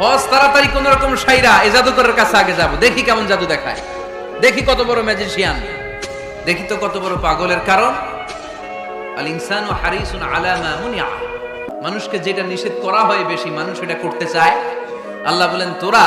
হজ তাড়াতাড়ি কোন রকম সাইরা এই জাদুকরের কাছে আগে যাব। দেখি কেমন জাদু দেখায়। দেখি কত বড় ম্যাজিশিয়ান দেখি তো কত বড় পাগলের কারণ। আল ইনসান ও হারিসুন আলামা মুনিয়া। মানুষকে যেটা নিষেধ করা হয় বেশি, মানুষ এটা করতে চায়। আল্লাহ বলেন, তোরা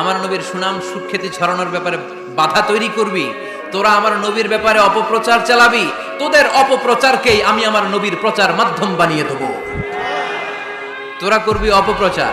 আমার নবীর সুনাম, সুখ্যাতি ছড়ানোর ব্যাপারে বাধা তৈরি করবি। তোরা আমার নবীর ব্যাপারে অপপ্রচার চালাবি। তোদের অপপ্রচারকেই আমি আমার নবীর প্রচার মাধ্যম বানিয়ে দেব। তোরা করবি অপপ্রচার।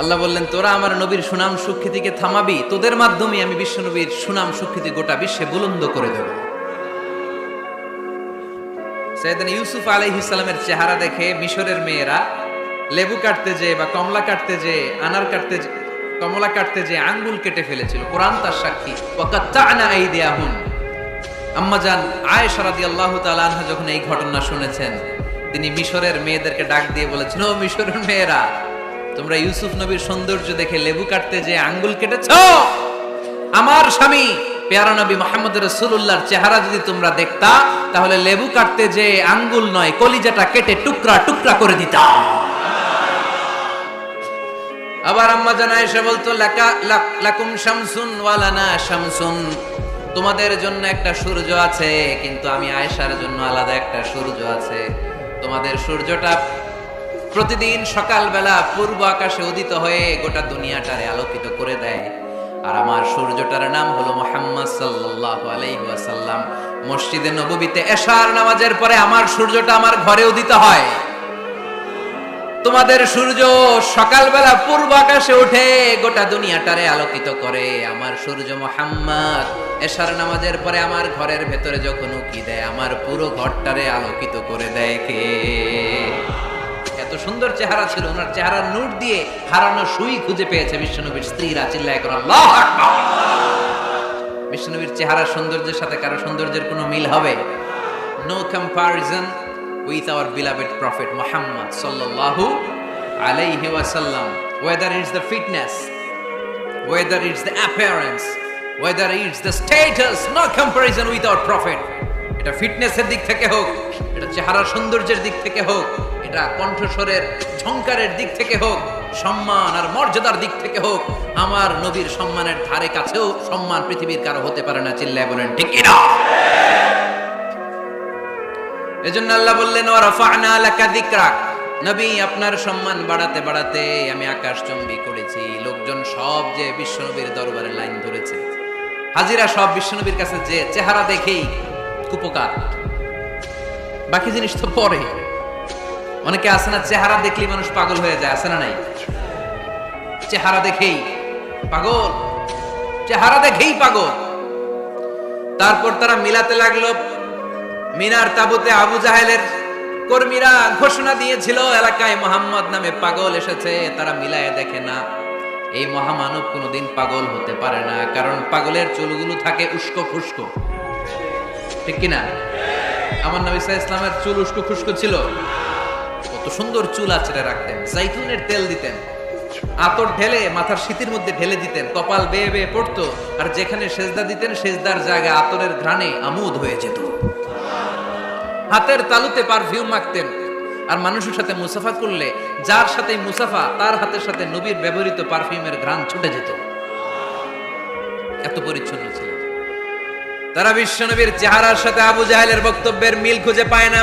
আল্লাহ বললেন, তোরা আমার নবীর সুনাম সুখ্যাতিকে থামাবি, তোদের মাধ্যমে আমি বিশ্ব নবীর সুনাম সুখ্যাতি গোটা বিশ্বে বুলন্দ করে দেব। সৈয়দান ইউসুফ আলাইহিস সালামের চেহারা দেখে মিশরের মেয়েরা লেবু কাটতে যে বা কমলা কাটতে যে আনার কাটতে যে, কমলা কাটতে যে আঙ্গুল কেটে ফেলেছিল। কোরআন তার সাক্ষী ওয়াকাত্তানা আইদিয়াহুম। আম্মা জান আয়েশা রাদিয়াল্লাহু তাআলা আনহা যখন এই ঘটনা শুনেছেন, তিনি মিশরের মেয়েদেরকে ডাক দিয়ে বলেছেন, ও মিশরের মেয়েরা তোমরা ইউসুফ নবীর সৌন্দর্য দেখে লেবু কাটতে যে আঙ্গুল কেটেছ? আমার স্বামী, পেয়ারা নবী মোহাম্মদ রসুল্লাহর চেহারা যদি তোমরা দেখতা, তাহলে লেবু কাটতে যে আঙ্গুল নয়, কলিজাটা কেটে টুকরা টুকরা করে দিতা। আবার আম্মা জানা এসে বলতো, লাকা- লাকুম শামসুন ওয়ালানা শামসুন। তোমাদের জন্য একটা সূর্য আছে, কিন্তু আমি আয়েশার জন্য আলাদা একটা সূর্য আছে। তোমাদের সূর্যটা প্রতিদিন সকালবেলা পূর্ব আকাশে উদিত হয়ে গোটা দুনিয়াটারে আলোকিত করে দেয়। আর আমার সূর্যটার নাম হলো মোহাম্মদ সাল্লাল্লাহু আলাইহি ওয়াসাল্লাম। মসজিদে নববীতে এশার নামাজের পরে আমার সূর্যটা আমার ঘরে উদিত হয়। তোমাদের সূর্য সকালবেলা পূর্ব আকাশে উঠে গোটা দুনিয়াটারে আলোকিত করে। আমার সূর্য মোহাম্মদ এশার নামাজের পরে আমার ঘরের ভেতরে যখন উকি দেয়, আমার পুরো ঘরটারে আলোকিত করে দেয় কে? সুন্দর চেহারা ছিল, ওনার চেহারার নোট দিয়ে হারানো সুই খুঁজে পেয়েছে বিশ্বনবীর স্ত্রীরা, চিল্লায় করা বিশ্বনবীর চেহারা সৌন্দর্যের সাথে কারও সৌন্দর্যের কোনো মিল হবে? No comparison with our beloved prophet Muhammad সাল্লাল্লাহু আলাইহি ওয়াসাল্লাম। Whether is the fitness whether is the appearance whether is the status no comparison with our prophet এটা ফিটনেসের দিক থেকে হোক, এটা চেহারা সৌন্দর্যের দিক থেকে হোক এটা কণ্ঠস্বরের ঝংকারের দিক থেকে হোক, সম্মান আর মর্যাদার দিক থেকে হোক, আমার নবীর সম্মানের ধারে কাছেও সম্মান পৃথিবীর কারও হতে পারে না, চিল্লায় বলেন, ঠিক কিনা? এজন্য আল্লাহ বললেন, ওয়ারাফা'না লাকা যিকরাক। নবী, আপনার সম্মান বাড়াতে বাড়াতে আমি আকাশ চম্বি করেছি, লোকজন সব যে বিশ্বনবীর দরবারে লাইন ধরেছে, হাজিরা সব বিশ্বনবীর কাছে যে চেহারা দেখেই কুপকার বাকি জিনিস তো পরে। অনেকে আছে না, চেহারা দেখলেই মানুষ পাগল হয়ে যায়, আছে না নাই? চেহারা দেখেই পাগল, চেহারা দেখেই পাগল। তারপর তারা মিলাতে লাগল, মিনার তাবুতে আবু জাহেলের কর্মীরা ঘোষণা দিয়েছিল, এলাকায় মোহাম্মদ নামে পাগল এসেছে, তারা মিলায় দেখে না। এই মহামানব কোনোদিন পাগল হতে পারে না, কারণ পাগলের চুলগুলো থাকে উস্কো ফুস্কো। ঠিক কিনা? আমার নবী ইসলামের চুল উস্কো খুস্কো ছিল। সুন্দর চুল আছড়ে রাখতেন, জাইতুনের তেল দিতেন। আতর ঢেলে মাথার শীতের মধ্যে ঢেলে দিতেন, কপাল বেয়ে বেয়ে পড়তো, আর যেখানে সেজদা দিতেন, সেজদার জায়গায় আতরের ঘ্রাণে আমোদ হয়ে যেত। হাতের তালুতে পারফিউম মাখতেন, আর মানুষের সাথে মুসাফা করলে যার সাথে মুসাফা, তার হাতের সাথে নবীর ব্যবহৃত পারফিউমের ঘ্রাণ ছুটে যেত। এত পরিচ্ছন্ন ছিল। তারা বিশ্বনবীর চেহারার সাথে আবু জাহেলের বক্তব্যের মিল খুঁজে পায় না।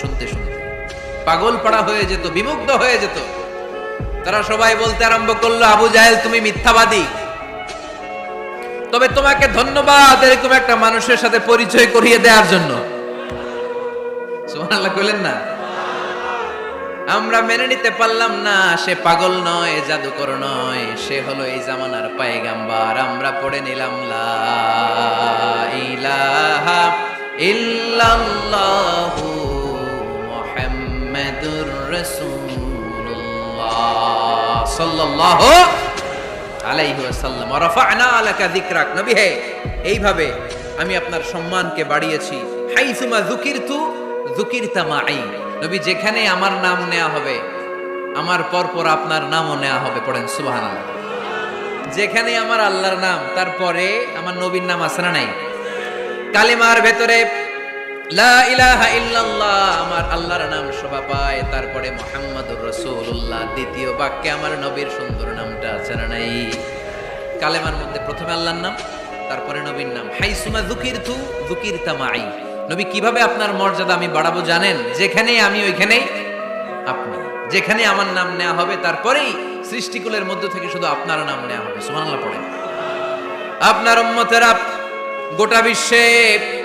শুনতে শুনতে। পাগল পাড়া হয়ে যেত, বিমুগ্ধ হয়ে যেত। তারা সবাই বলতে আরম্ভ করল, আবু জাহেল, তুমি মিথ্যাবাদী। তবে তোমাকে ধন্যবাদ এরকম একটা মানুষের সাথে পরিচয় করিয়ে দেওয়ার জন্য। কইলেন না? আমরা মেনে নিতে পারলাম না, সে পাগল নয়, জাদুকর নয়, সে হলো এই জামানার পায়গাম্বার। আমরা পড়ে নিলাম, লা ইলাহা ইল্লাল্লাহু মুহাম্মাদুর রাসূলুল্লাহ সাল্লাল্লাহু আলাইহি ওয়াসাল্লাম ওয়া রাফা'না আলাকা যিকরাক নবী হে এইভাবে আমি আপনার সম্মানকে বাড়িয়েছি। হাইসুমা যুকিরতু, যুকিরতা মাই নবী, যেখানে আমার নাম নেওয়া হবে, আমার পরপর আপনার নামও নেওয়া হবে, পড়েন, সুবহানাল্লাহ। যেখানে আমার আল্লাহর নাম, তারপরে আমার নবীর নাম আছে না নাই? কালিমার ভেতরে লা ইলাহা ইল্লাল্লাহ, আমার আল্লাহর নাম শোভা পায়। তারপরে মুহাম্মাদুর রাসূলুল্লাহ, দ্বিতীয় বাক্যে আমার নবীর সুন্দর নামটা আছে না নাই? কালেমার মধ্যে প্রথমে আল্লাহর নাম, তারপরে নবীর নাম। হাইসুমা যুকিরতু যুকিরতা মাই। নবী কীভাবে আপনার মর্যাদা আমি বাড়াবো জানেন? যেখানে আমি, ওইখানেই আপনি। যেখানে আমার নাম নেওয়া হবে, তারপরেই সৃষ্টিকুলের মধ্য থেকে শুধু আপনার নাম নেওয়া হবে। সুবহানাল্লাহ পড়ে আপনার উম্মতেরা গোটা বিশ্বে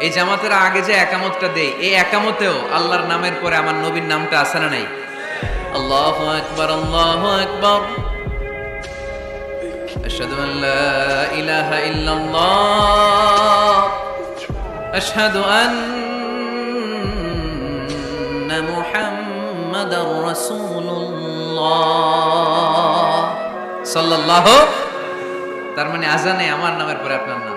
এই জামাতের আগে যে একামতটা দেই এই একামতেও আল্লাহর নামের পরে আমার নবীর নামটা আছে না নাই আল্লাহু আকবার আল্লাহু আকবার أشهد أن لا إله إلا الله أشهد أن محمد رسول الله صلى الله তার মানে আজানে আমার নামের পরে আপনার নাম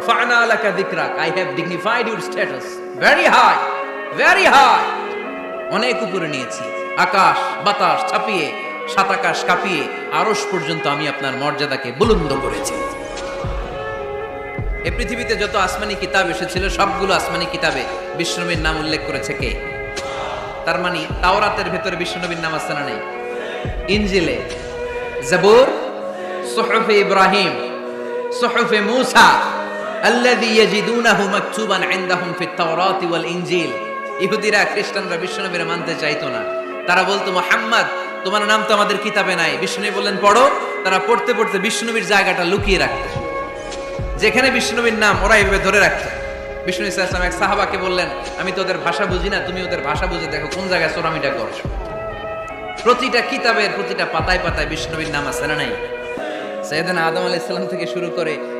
রফানা লাকা যিকরাক I have dignified your status very high very high অনেক উপরে নিয়েছি। আকাশ, বাতাস ছাপিয়ে, সাত আকাশ কাঁপিয়ে, আরশ পর্যন্ত আমি আপনার মর্যাদাকে বুলন্দ করেছি। এই পৃথিবীতে যত আসমানি কিতাব এসেছিল, সবগুলো আসমানি কিতাবে বিষ্ণুনবীর নাম উল্লেখ করেছে কে? তার মানে তাওরাতের ভেতরে বিষ্ণুনবীর নাম আছে না নেই? ইনজিলে, জাবুর, সুহফে ইব্রাহিম, সুহফে মূসা আল্লাযী ইয়াজিদুনাহু খ্রিস্টানরা বিষ্ণুনবীর মানতে চাইতো না। তারা বলতো, মুহাম্মদ, তোমার নাম তো আমাদের কিতাবে নাই। বিষ্ণুনবী বললেন, পড়ো। তারা পড়তে পড়তে বিষ্ণুনবীর জায়গাটা লুকিয়ে রাখতো। যেখানে বিষ্ণুনবীর নাম ওরা এইভাবে ধরে রাখতো। বিষ্ণু ইসলাম এক সাহাবাকে বললেন, আমি তোদের ভাষা বুঝি না, তুমি ওদের ভাষা বুঝে দেখো কোন জায়গায় চোরামিটা করছ প্রতিটা কিতাবের প্রতিটা পাতায় পাতায় বিষ্ণুবীর নাম আছে না নাই? সৈয়দান আদম আলাইহিস থেকে শুরু করে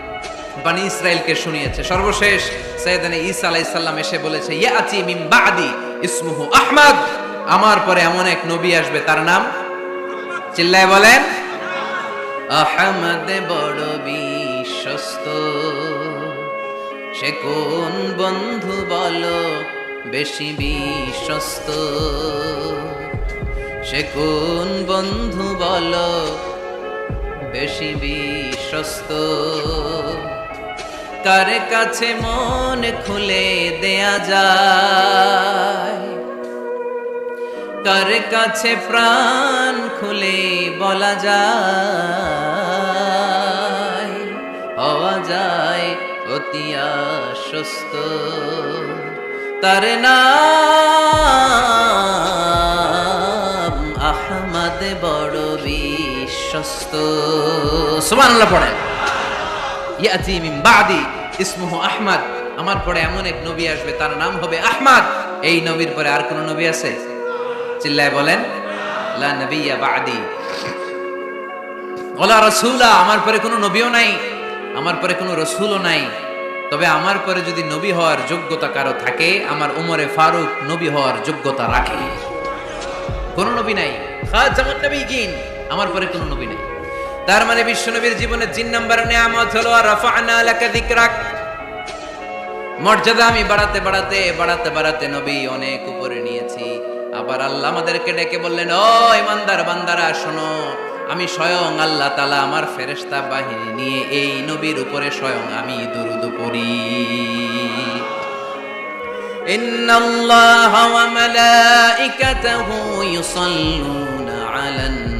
বানি ইসরায়েলকে শুনিয়েছে। সর্বশেষ সৈয়দানে ঈসা আলাইহিস সালাম এসে বলেছে, ইয়াতি মিন বাদি ইসমুহু আহমদ। আমার পরে এমন এক নবী আসবে, তার নাম? চিল্লায় বলেন, আহমদ বড় বিশ্বস্ত। সে কোন বন্ধু বলো বেশি বিশ্বস্ত? সে কোন বন্ধু বলো বেশি বিশ্বস্ত? কার কাছে মন খুলে দেয়া যায়? কার কাছে প্রাণ খুলে বলা যায়? হওয়া যায় অতি আশ্বস্ত। তার নাম আহমদ বড় বিশ্বস্ত। সুবহানাল্লাহ পড়েন। ইয়াতি মিন বাদি, ইসমুহু আহমদ। আমার পরে এমন এক নবী আসবে, তার নাম হবে আহমদ। এই নবীর পরে আর কোন নবী আছে? চিল্লায় বলেন, লা বাদি। ওলা আমার পরে কোনো নবীও নাই, আমার পরে কোনো রসুলও নাই। তবে আমার পরে যদি নবী হওয়ার যোগ্যতা কারও থাকে, আমার উমরে ফারুক নবী হওয়ার যোগ্যতা রাখে। কোন নবী নাই। খাজামুন নবীগিন আমার পরে কোনো নবী নাই। তার মানে বিশ্বনবীর জীবনে তিন নাম্বার নিয়ামত হলো রাফা'না লাকা যিকরাক মর্যাদা আমি বাড়াতে বাড়াতে বাড়াতে বাড়াতে নবী অনেক উপরে নিয়েছি আবার আল্লাহ আমাদেরকে ডেকে বললেন ও ইমানদার বান্দারা শোনো আমি স্বয়ং আল্লাহ তালা আমার ফেরেশতা বাহিনী নিয়ে এই নবীর উপরে স্বয়ং আমি দুরুদ পড়ি إن الله وملائكته يصلون على النبي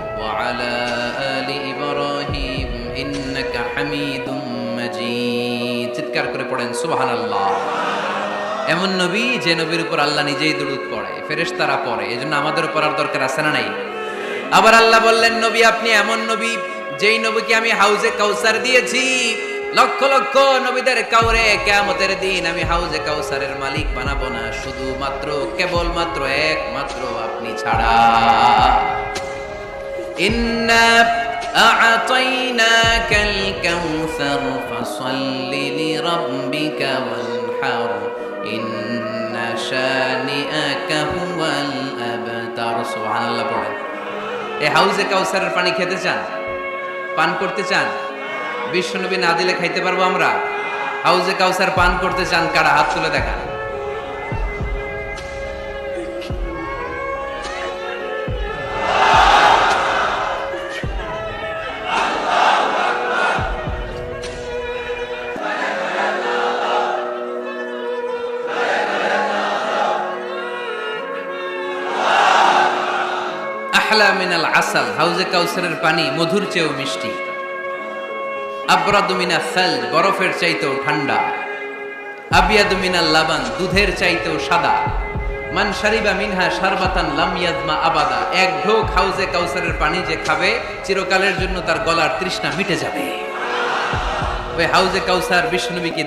وعلى آل إبراهيم إنك حميد مجيد تذكر করে পড়েন সুবহানাল্লাহ এমন নবী যে নবীর উপর আল্লাহ নিজেই দুরুদ পড়ে ফেরেশতারা পড়ে এজন্য আমাদের উপর আর দরকার আছে না নাই আবার আল্লাহ বললেন নবী আপনি এমন নবী যেই নবীকে আমি হাউজে কাউসার দিয়েছি লক্ষ লক্ষ নবীদের কাউরে কেয়ামতের দিন আমি হাউজে কাউসারের মালিক বানাবো না শুধুমাত্র কেবলমাত্র একমাত্র আপনি ছাড়া ইন্না أعطيناك الكوثر فصل لربك وانحر إن শানিআকা হুয়াল আবতার সুবহানাল্লাহ পড়েন এই হাউজে কাউসারের পানি খেতে চান পান করতে চান বিশ্বনবী না দিলে খাইতে পারবো আমরা হাউজে কাউসার পান করতে চান কারা হাত তুলে দেখান আসাল হাউজে কাউসারের পানি মধুর চেয়েও মিষ্টি। আবরাদু মিনা সাল বরফের চাইতেও ঠান্ডা। আবিয়াদু মিনাল লাবান দুধের চাইতেও সাদা। মান শারিবা মিনহা শারবাতান লাম ইয়াজমা আবাদা। এক ঢোক হাউজে কাউসারের পানি যে খাবে, চিরকালের জন্য তার গলার তৃষ্ণা মিটে যাবে। ওই হাউজে কাউসার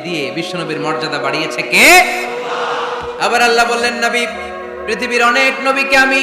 দিয়ে বিশ্বনবীর মর্যাদা বাড়িয়েছে কে? আবার আল্লাহ বললেন, নবী, পৃথিবীর অনেক নবীকে আমি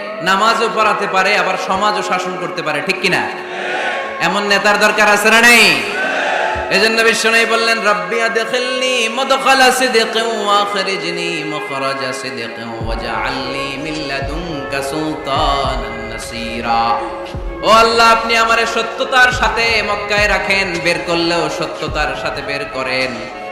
নামাজও পড়াতে পারে, আবার সমাজও শাসন করতে পারে, ঠিক কিনা? এমন নেতার দরকার আছে না নেই? এজন্য বিশ্বনবী বললেন, রব্বি আদখিলনি মুদখালা সিদকিন ওয়া আখরিজনি মুখরাজা সিদকিন ওয়াজআলনি মিন লাদুনকা সুলতানান নাসীরা। ও আল্লাহ, আপনি আমারে সত্যতার সাথে মক্কায় রাখেন, বের করলেও সত্যতার সাথে বের করেন।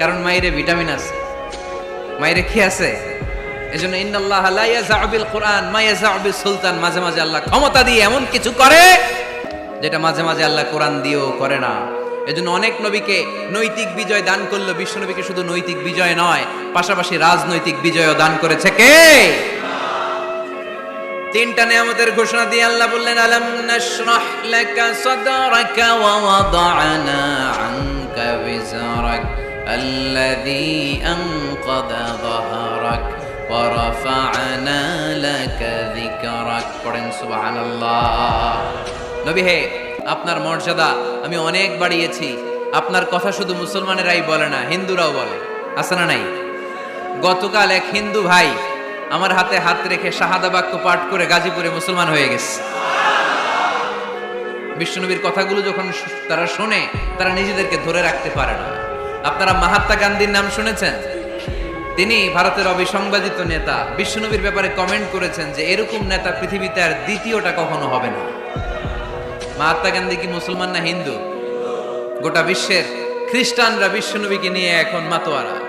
কারণ মায়েরে ভিটামিন আছে। মায়েরে কি আছে? এজন্য ইন্নাল্লাহ লা ইয়াজাউ বিল কোরআন, মা ইয়াজাউ সুলতান। মাঝে মাঝে আল্লাহ ক্ষমতা দিয়ে এমন কিছু করে যেটা মাঝে মাঝে আল্লাহ কোরআন দিয়েও করে না। এজন্য অনেক নবীকে নৈতিক বিজয় দান করল, বিশ্ব নবীকে শুধু নৈতিক বিজয় নয়, পাশাপাশি রাজনৈতিক বিজয়ও দান করেছে কে? তিনটা নিয়ামতের ঘোষণা দিয়ে আল্লাহ বললেন, আলাম নাশরাহ লাকা সাদরাকা ওয়া ওয়াদানা আনকা বিজরাক الذي أنقض ظهرك ورفعنا لك ذكرك পড়েন সুবহানাল্লাহ নবী হে আপনার মর্যাদা আমি অনেক বাড়িয়েছি আপনার কথা শুধু মুসলমানেরাই বলে না হিন্দুরাও বলে আছে না নাই গতকাল এক হিন্দু ভাই আমার হাতে হাত রেখে শাহাদা বাক্য পাঠ করে গাজীপুরে মুসলমান হয়ে গেছে বিষ্ণুনবীর কথাগুলো যখন শু- তারা শোনে তারা নিজেদেরকে ধরে রাখতে পারে না আপনারা মাহাত্মা গান্ধীর নাম শুনেছেন? তিনি ভারতের অবিসংবাদিত নেতা। বিশ্বনবীর ব্যাপারে কমেন্ট করেছেন যে, এরকম নেতা পৃথিবীতে আর দ্বিতীয়টা কখনো হবে না। মহাত্মা গান্ধী কি মুসলমান না হিন্দু? গোটা বিশ্বের খ্রিস্টানরা বিশ্বনবীকে নিয়ে এখন মাতোয়ারা।